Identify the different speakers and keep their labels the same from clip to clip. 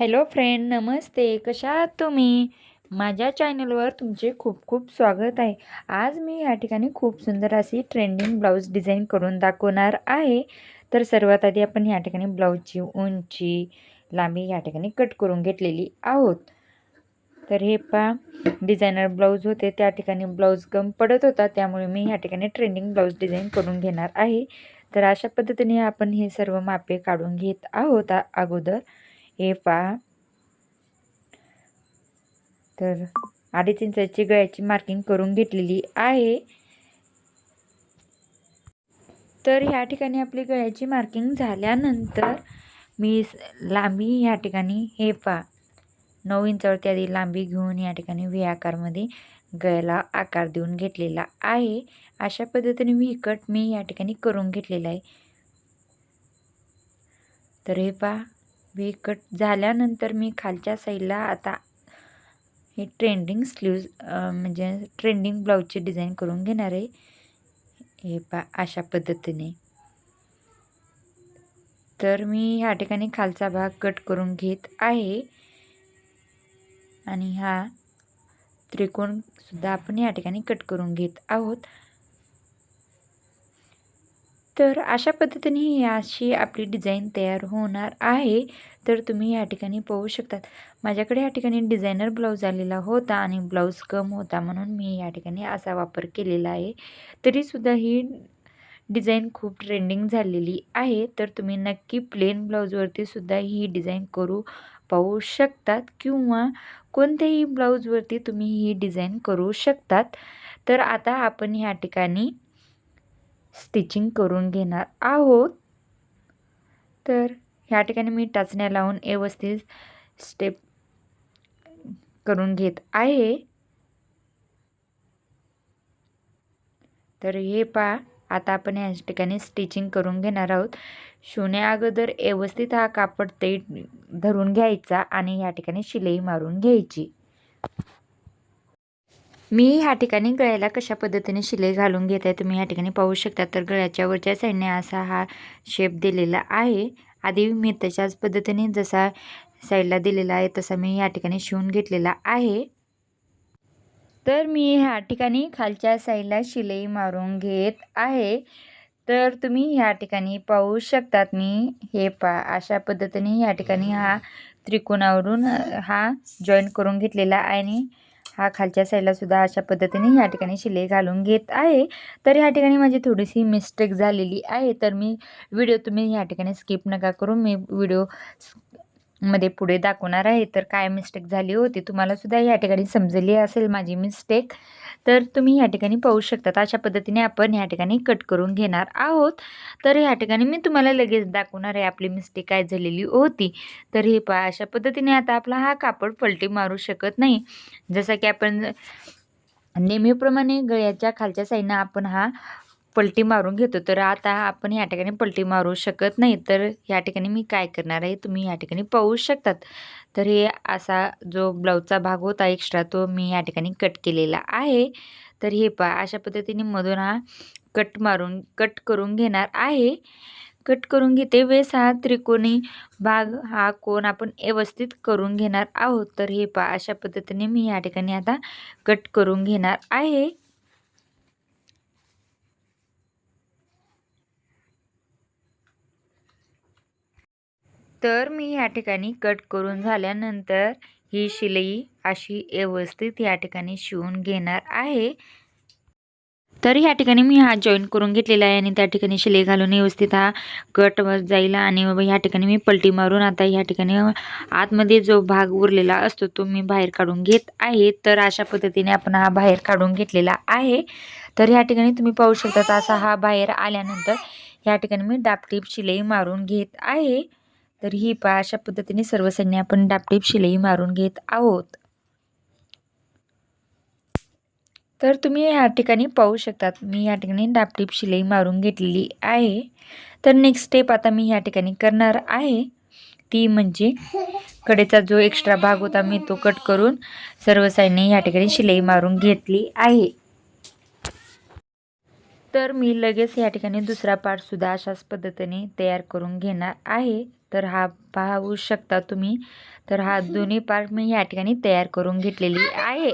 Speaker 1: Hello friend नमस्ते. कशा आहात तुम्ही? माझ्या चॅनलवर तुमचे खूप खूप स्वागत आहे. आज मी या ठिकाणी खूप सुंदर अशी ट्रेंडिंग ब्लाऊज डिझाईन करून दाखवणार आहे. तर सर्वात आधी आपण या ठिकाणी ब्लाऊजची उंची लांबी या ठिकाणी कट करून घेतलेली आहोत. तर हे पा डिझायनर ब्लाऊज होते. त्या ठिकाणी ब्लाऊज कम पडत होता. त्यामुळे मी ह्या ठिकाणी ट्रेंडिंग ब्लाऊज डिझाईन करून घेणार आहे. तर अशा पद्धतीने आपण हे सर्व मापे काढून घेत आहोत आ- अगोदर. हे पहा. तर अडीच इंचाची गळ्याची मार्किंग करून घेतलेली आहे. तर ह्या ठिकाणी आपली गळ्याची मार्किंग झाल्यानंतर मी लांबी ह्या ठिकाणी हे पा नऊ इंचावरती आधी लांबी घेऊन या ठिकाणी व्ही आकारमध्ये गळ्याला आकार देऊन घेतलेला आहे. अशा पद्धतीने व्ही कट मी या ठिकाणी करून घेतलेला आहे. तर हे पहा. व्ही कट झाल्यानंतर मी खालच्या साईडला आता हे ट्रेंडिंग स्लीव्ज म्हणजे ट्रेंडिंग ब्लाऊजची डिझाईन करून घेणार आहे. हे पा अशा पद्धतीने. तर मी ह्या ठिकाणी खालचा भाग कट करून घेत आहे. आणि हा त्रिकोण सुद्धा आपण या ठिकाणी कट करून घेत आहोत. तर अशा पद्धतीने ही अशी आपली डिझाईन तयार होणार आहे. तर तुम्ही या ठिकाणी पाहू शकतात. माझ्याकडे या ठिकाणी डिझायनर ब्लाऊज आलेला होता आणि ब्लाऊज कम होता म्हणून मी या ठिकाणी असा वापर केलेला आहे. तरीसुद्धा ही डिझाईन खूप ट्रेंडिंग झालेली आहे. तर तुम्ही नक्की प्लेन ब्लाऊजवरती सुद्धा ही डिझाईन करू पाहू शकतात किंवा कोणत्याही ब्लाऊजवरती तुम्ही ही डिझाईन करू शकतात. तर आता आपण ह्या ठिकाणी स्टिचिंग करून घेणार आहोत. तर ह्या ठिकाणी मी टाचण्या लावून व्यवस्थित स्टेप करून घेत आहे. तर हे पा आता आपण या ठिकाणी स्टिचिंग करून घेणार आहोत. शिवण्या अगोदर व्यवस्थित हा कापड ते धरून घ्यायचा आणि या ठिकाणी शिलाई मारून घ्यायची. मी ह्या ठिकाणी गळ्याला कशा पद्धतीने शिलाई घालून घेत आहे तुम्ही ह्या ठिकाणी पाहू शकता. तर गळ्याच्या वरच्या साईडने असा हा शेप दिलेला आहे. आधी मी तशाच पद्धतीने जसा साईडला दिलेला आहे तसा मी ह्या ठिकाणी शिवून घेतलेला आहे. तर मी ह्या ठिकाणी खालच्या साईडला शिलाई मारून घेत आहे. तर तुम्ही ह्या ठिकाणी पाहू शकतात मी. हे पा अशा पद्धतीने ह्या ठिकाणी हा त्रिकोणावरून हा जॉईन करून घेतलेला आहे. आणि हा खालच्या साईडला सुद्धा अशा पद्धतीने ह्या ठिकाणी शिलाई घालून घेत आहे. तर ह्या ठिकाणी माझी थोडीशी मिस्टेक झालेली आहे. तर मी व्हिडिओ तुम्ही ह्या ठिकाणी स्किप नका करू. मी व्हिडिओमध्ये पुढे दाखवणार आहे. तर काय मिस्टेक झाली होती तुम्हाला सुद्धा या ठिकाणी समजली असेल माझी मिस्टेक तर तुम्ही ह्या ठिकाणी पाहू शकतात. अशा पद्धतीने आपण ह्या ठिकाणी कट करून घेणार आहोत. तर ह्या ठिकाणी मी तुम्हाला लगेच दाखवणार आहे. आपली मिस्टेक काय झालेली होती. तर हे पहा अशा पद्धतीने आता आपला हा कापड पलटी मारू शकत नाही. जसं की आपण नेहमीप्रमाणे गळ्याच्या खालच्या साईडनं आपण हा पलटी मारून घेतो. तर आता आपण या ठिकाणी पलटी मारू शकत नाही. तर या ठिकाणी मी काय करणार आहे? तुम्ही या ठिकाणी पाहू शकतात. तर हे असा जो ब्लाऊजचा भाग होता एक्स्ट्रा तो मी या ठिकाणी कट केलेला आहे. तर हे पहा अशा पद्धतीने मधून हा कट मारून कट करून घेणार आहे. कट करून घेते वेळेस हा त्रिकोणी भाग हा कोण आपण व्यवस्थित करून घेणार आहोत. तर हे पहा अशा पद्धतीने मी या ठिकाणी आता कट करून घेणार आहे. तर मी या ठिकाणी कट करून झाल्यानंतर ही शिलाई अशी व्यवस्थित या ठिकाणी शिवून घेणार आहे. तर ह्या ठिकाणी मी हा जॉईन करून घेतलेला आहे आणि त्या ठिकाणी शिलाई घालून व्यवस्थित हा कट जाईल आणि ह्या ठिकाणी मी पलटी मारून आता ह्या ठिकाणी आतमध्ये जो भाग उरलेला असतो तो मी बाहेर काढून घेत आहे. तर अशा पद्धतीने आपण हा बाहेर काढून घेतलेला आहे. तर ह्या ठिकाणी तुम्ही पाहू शकता असा हा बाहेर आल्यानंतर ह्या ठिकाणी मी डापटीप शिलाई मारून घेत आहे. तर ही पा अशा पद्धतीने सर्व सैन्य आपण डापटीप शिलाई मारून घेत आहोत. तर तुम्ही ह्या ठिकाणी पाहू शकतात मी या ठिकाणी डापटीप शिलाई मारून घेतलेली आहे. तर नेक्स्ट स्टेप आता मी ह्या ठिकाणी करणार आहे. ती म्हणजे कडेचा जो एक्स्ट्रा भाग होता मी तो कट करून सर्व साईडने या ठिकाणी शिलाई मारून घेतली आहे. तर मी लगेच या ठिकाणी दुसरा पार्टसुद्धा अशाच पद्धतीने तयार करून घेणार आहे. तर हा पाहू शकता तुम्ही. तर हा दोन्ही पार्ट मी या ठिकाणी तयार करून घेतलेली आहे.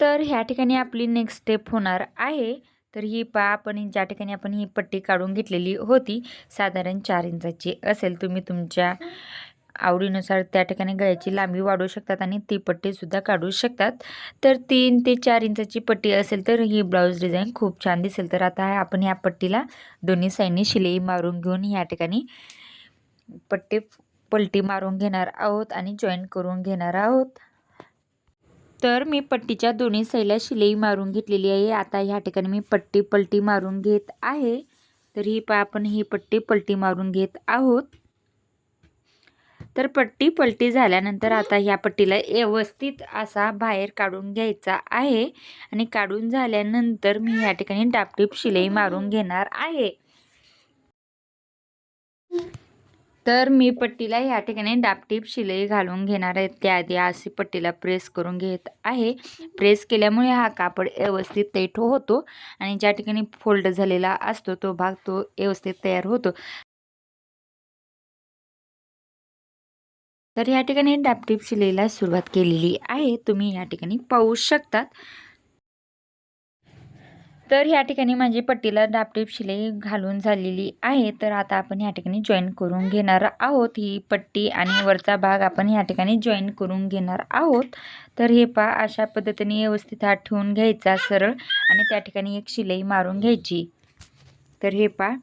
Speaker 1: तर ह्या ठिकाणी आपली नेक्स्ट स्टेप होणार आहे. तर ही पा आपण ज्या ठिकाणी आपण ही पट्टी काढून घेतलेली होती साधारण चार इंचाची असेल. तुम्ही तुमच्या आवडीनुसार त्या ठिकाणी गळ्याची लांबी वाढवू शकतात आणि ती पट्टीसुद्धा काढू शकतात. तर तीन ते चार इंचाची पट्टी असेल तर ही ब्लाऊज डिझाईन खूप छान दिसेल. तर आता आपण या पट्टीला दोन्ही साईडने शिलाई मारून घेऊन या ठिकाणी पट्टी पलटी मारून घेणार आहोत आणि जॉईन करून घेणार आहोत. तर मी पट्टीच्या दोन्ही साईडला शिलाई मारून घेतलेली आहे. आता ह्या ठिकाणी मी पट्टी पलटी मारून घेत आहे. तर ही पा आपण ही पट्टी पलटी मारून घेत आहोत. तर पट्टी पलटी झाल्यानंतर आता ह्या पट्टीला व्यवस्थित असा बाहेर काढून घ्यायचा आहे. आणि काढून झाल्यानंतर मी या ठिकाणी डापटीप शिलाई मारून घेणार आहे. तर मी पट्टीला ह्या ठिकाणी डापटीप शिलाई घालून घेणार आहे. त्याआधी अशी पट्टीला प्रेस करून घेत आहे. प्रेस केल्यामुळे हा कापड व्यवस्थित तैठो होतो आणि ज्या ठिकाणी फोल्ड झालेला असतो तो भाग तो व्यवस्थित तयार होतो. तर या ठिकाणी डापटीप शिलाईला सुरुवात केलेली आहे. तुम्ही या ठिकाणी पाहू शकतात. तर ह्या ठिकाणी माझी पट्टीला डापटीप शिलाई घालून झालेली आहे. तर आता आपण या ठिकाणी जॉईन करून घेणार आहोत. ही पट्टी आणि वरचा भाग आपण ह्या ठिकाणी जॉईन करून घेणार आहोत. तर हे पा अशा पद्धतीने व्यवस्थित हात ठेवून घ्यायचा सरळ. आणि त्या ठिकाणी एक शिलाई मारून घ्यायची. तर हे पा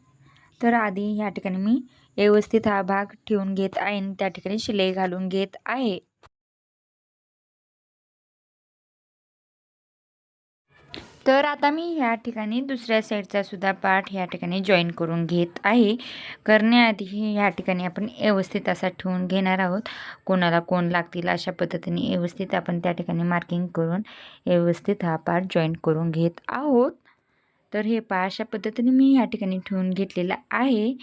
Speaker 1: तर आधी ह्या ठिकाणी मी व्यवस्थित हा भाग ठेवून घेत आहे आणि त्या ठिकाणी शिलाई घालून घेत आहे. तर आता मी ह्या ठिकाणी दुसऱ्या साईडचा सुद्धा पार्ट ह्या ठिकाणी जॉईन करून घेत आहे. करण्याआधी ह्या ठिकाणी आपण व्यवस्थित असा ठेवून घेणार आहोत. कोणाला कोण लागतील अशा पद्धतीने व्यवस्थित आपण त्या ठिकाणी मार्किंग करून व्यवस्थित हा पार्ट जॉईन करून घेत आहोत. तर हे पा अशा पद्धतीने मी ह्या ठिकाणी ठेवून घेतलेलं आहे.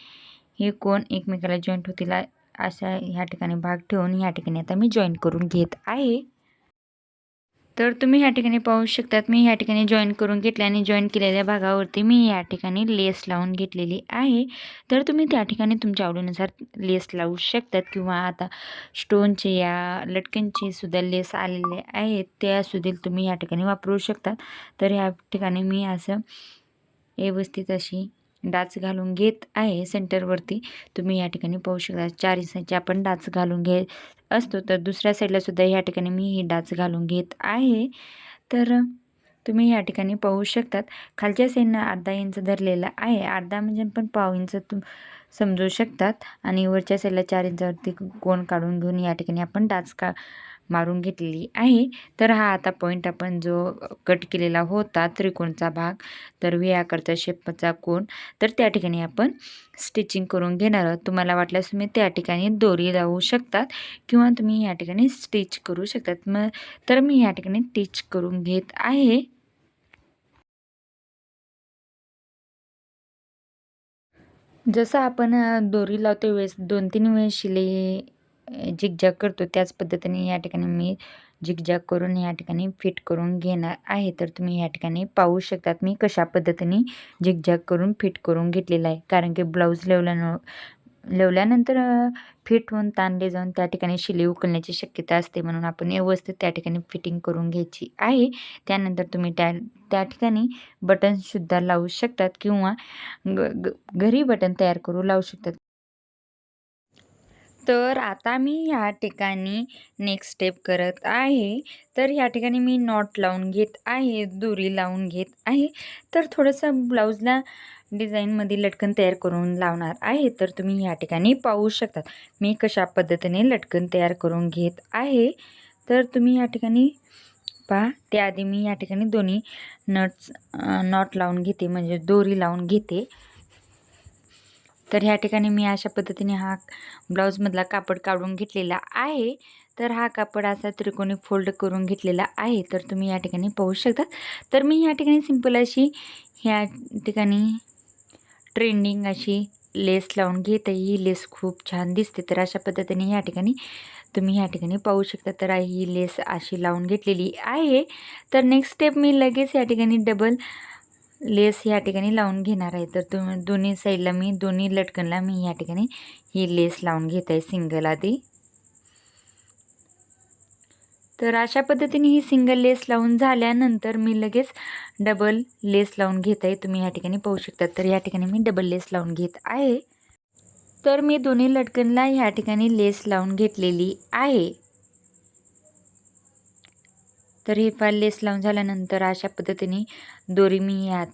Speaker 1: हे कोण एकमेकाला जॉईंट होतील अशा ह्या ठिकाणी भाग ठेवून ह्या ठिकाणी आता मी जॉईन करून घेत आहे. तर तुम्ही ह्या ठिकाणी पाहू शकतात मी ह्या ठिकाणी जॉईन करून घेतले आणि जॉईन केलेल्या भागावरती मी या ठिकाणी लेस लावून घेतलेली आहे. तर तुम्ही त्या ठिकाणी तुमच्या आवडीनुसार लेस लावू शकतात किंवा आता स्टोनचे या लटकनचे सुद्धा लेस आलेले आहेत त्यासुद्धा तुम्ही ह्या ठिकाणी वापरू शकतात. तर ह्या ठिकाणी मी असं व्यवस्थित अशी डाच घालून घेत आहे सेंटरवरती. तुम्ही या ठिकाणी पाहू शकता. चार इंचाची आपण डाच घालून घेत असतो. तर दुसऱ्या साईडला सुद्धा या ठिकाणी मी ही डाच घालून घेत आहे. तर तुम्ही या ठिकाणी पाहू शकतात. खालच्या साईडनं अर्धा इंच धरलेला आहे. अर्धा म्हणजे पण पाव इंच तुम समजू शकतात. आणि वरच्या साईडला चार इंचावरती कोण काढून घेऊन या ठिकाणी आपण डाच का मारून घेतलेली आहे. तर हा आता पॉईंट आपण जो कट केलेला होता त्रिकोणचा भाग तर व्ही आकारचा शेपचा कोण तर त्या ठिकाणी आपण स्टिचिंग करून घेणार आहोत. तुम्हाला वाटल्यास तुम्ही त्या ठिकाणी दोरी लावू शकतात किंवा तुम्ही या ठिकाणी स्टिच करू शकतात. मग तर मी या ठिकाणी स्टिच करून घेत आहे. जसं आपण दोरी लावते वेळेस दोन तीन वेळेस शिले जिगजॅग करतो त्याच पद्धतीने या ठिकाणी मी जिगजॅग करून या ठिकाणी फिट करून घेणार आहे. तर तुम्ही या ठिकाणी पाहू शकतात मी कशा पद्धतीने जिगजॅग करून फिट करून घेतलेला आहे. कारण की ब्लाऊज लेवल्यानं लेवल्यानंतर फिट होऊन ताणले जाऊन त्या ठिकाणी शिले उकलण्याची शक्यता असते म्हणून आपण व्यवस्थित त्या ठिकाणी फिटिंग करून घ्यायची आहे. त्यानंतर तुम्ही त्या त्या ठिकाणी बटन्ससुद्धा लावू शकतात किंवा ग घरी बटन तयार करू लावू शकतात. तर आता मी ह्या ठिकाणी नेक्स्ट स्टेप करत आहे. तर ह्या ठिकाणी मी नॉट लावून घेत आहे दोरी लावून घेत आहे. तर थोडंसं ब्लाऊजला डिझाईनमध्ये लटकन तयार करून लावणार आहे. तर तुम्ही ह्या ठिकाणी पाहू शकतात. मी कशा पद्धतीने लटकन तयार करून घेत आहे. तर तुम्ही या ठिकाणी पहा. त्याआधी मी या ठिकाणी दोन्ही नट्स नॉट लावून घेते. म्हणजे दोरी लावून घेते. तर ह्या ठिकाणी मी अशा पद्धतीने हा ब्लाऊजमधला कापड काढून घेतलेला आहे. तर हा कापड असा त्रिकोणी फोल्ड करून घेतलेला आहे. तर तुम्ही या ठिकाणी पाहू शकता तर मी या ठिकाणी सिंपल अशी ह्या ठिकाणी ट्रेंडिंग अशी लेस लावून घेते. ही लेस खूप छान दिसते. तर अशा पद्धतीने ह्या ठिकाणी तुम्ही ह्या ठिकाणी पाहू शकता. तर ही लेस अशी लावून घेतलेली आहे. तर नेक्स्ट स्टेप मी लगेच या ठिकाणी डबल लेस ह्या ठिकाणी लावून घेणार आहे. तर तुम्ही दोन्ही साईडला मी दोन्ही लटकनला मी ह्या ठिकाणी ही लेस लावून घेत आहे सिंगल आधी. तर अशा पद्धतीने ही सिंगल लेस लावून झाल्यानंतर मी लगेच डबल लेस लावून घेत आहे. तुम्ही ह्या ठिकाणी पाहू शकता. तर या ठिकाणी मी डबल लेस लावून घेत आहे. तर मी दोन्ही लटकनला ह्या ठिकाणी लेस लावून घेतलेली आहे. तर हे फार लेस लावून झाल्यानंतर अशा पद्धतीने दोरी मी या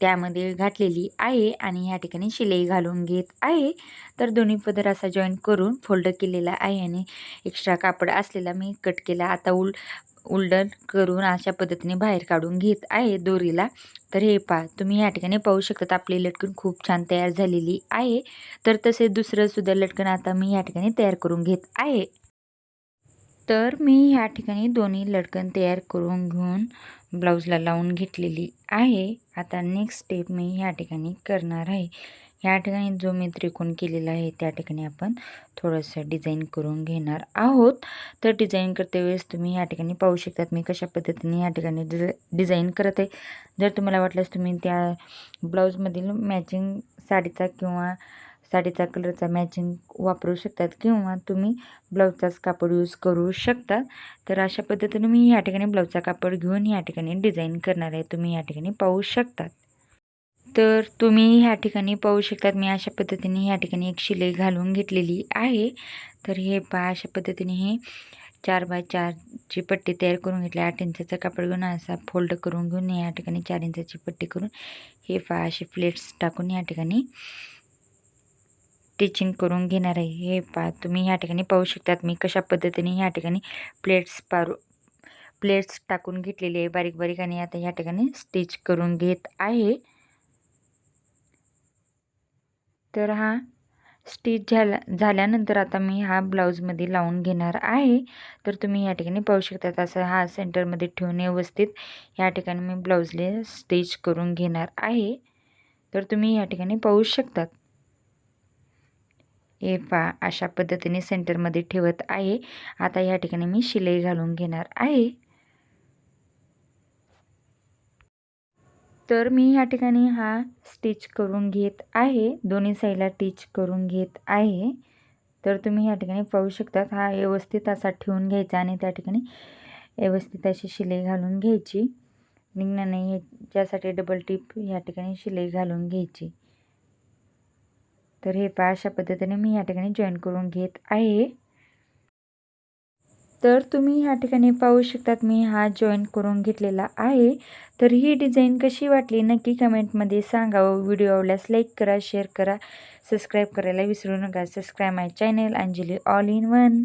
Speaker 1: त्यामध्ये घातलेली आहे आणि ह्या ठिकाणी शिलाई घालून घेत आहे. तर दोन्ही पदर असा जॉईन करून फोल्ड केलेला आहे आणि एक्स्ट्रा कापड असलेला मी कट केला. आता उल उलडन करून अशा पद्धतीने बाहेर काढून घेत आहे दोरीला. तर हे पा तुम्ही ह्या ठिकाणी पाहू शकतात आपली लटकन खूप छान तयार झालेली आहे. तर तसे दुसरंसुद्धा लटकन आता मी या ठिकाणी तयार करून घेत आहे. तर मी ह्या ठिकाणी दोन्ही लटकन तयार करून घेऊन ब्लाऊजला लावून घेतलेली आहे. आता नेक्स्ट स्टेप मी ह्या ठिकाणी करणार आहे. ह्या ठिकाणी जो मी त्रिकोण केलेला आहे त्या ठिकाणी आपण थोडंसं डिझाईन करून घेणार आहोत. तर डिझाईन करते वेळेस तुम्ही ह्या ठिकाणी पाहू शकतात मी कशा पद्धतीने ह्या ठिकाणी डिझ डिझाईन करत. आहे जर तुम्हाला वाटल्यास तुम्ही त्या ब्लाऊजमधील मॅचिंग साडीचा किंवा साडीचा कलरचा मॅचिंग वापरू शकतात किंवा तुम्ही ब्लाऊजचाच कापड यूज करू शकता. तर अशा पद्धतीने मी या ठिकाणी ब्लाऊजचा कापड घेऊन या ठिकाणी डिझाईन करणार आहे. तुम्ही या ठिकाणी पाहू शकतात. तर तुम्ही ह्या ठिकाणी पाहू शकतात. मी अशा पद्धतीने ह्या ठिकाणी एक शिलाई घालून घेतलेली आहे. तर हे पहा अशा पद्धतीने हे चार बाय चारची पट्टी तयार करून घेतली. आठ इंचाचा कापड घेऊन असा फोल्ड करून घेऊन या ठिकाणी चार इंचाची पट्टी करून हे पहा असे प्लेट्स टाकून या ठिकाणी स्टिचिंग करून घेणार आहे. हे पा तुम्ही ह्या ठिकाणी पाहू शकतात मी कशा पद्धतीने ह्या ठिकाणी प्लेट्स पारू प्लेट्स टाकून घेतलेली आहे बारीक बारीक आणि आता ह्या ठिकाणी स्टिच करून घेत आहे. तर हा स्टिच झाला झाल्यानंतर आता मी हा ब्लाऊजमध्ये लावून घेणार आहे. तर तुम्ही या ठिकाणी पाहू शकतात असं हा सेंटरमध्ये ठेवून व्यवस्थित या ठिकाणी मी ब्लाऊजले स्टिच करून घेणार आहे. तर तुम्ही या ठिकाणी पाहू शकतात. हे पा अशा पद्धतीने सेंटरमध्ये ठेवत आहे. आता या ठिकाणी मी शिलाई घालून घेणार आहे. तर मी या ठिकाणी हा स्टिच करून घेत आहे. दोन्ही साईडला टिच करून घेत आहे. तर तुम्ही या ठिकाणी पाहू शकतात हा व्यवस्थित असा ठेवून घ्यायचा आणि त्या ठिकाणी व्यवस्थित अशी शिलाई घालून घ्यायची. निघणार नाही ह्याच्यासाठी डबल टिप या ठिकाणी शिलाई घालून घ्यायची. तर हे पहा अशा पद्धतीने मी या ठिकाणी जॉईन करून घेत आहे. तर तुम्ही ह्या ठिकाणी पाहू शकतात मी हा जॉईन करून घेतलेला आहे. तर ही डिझाईन कशी वाटली नक्की कमेंटमध्ये सांगा. व व्हिडिओ आवडल्यास लाईक करा शेअर करा. सबस्क्राईब करायला विसरू नका. Subscribe my channel Anjali all in one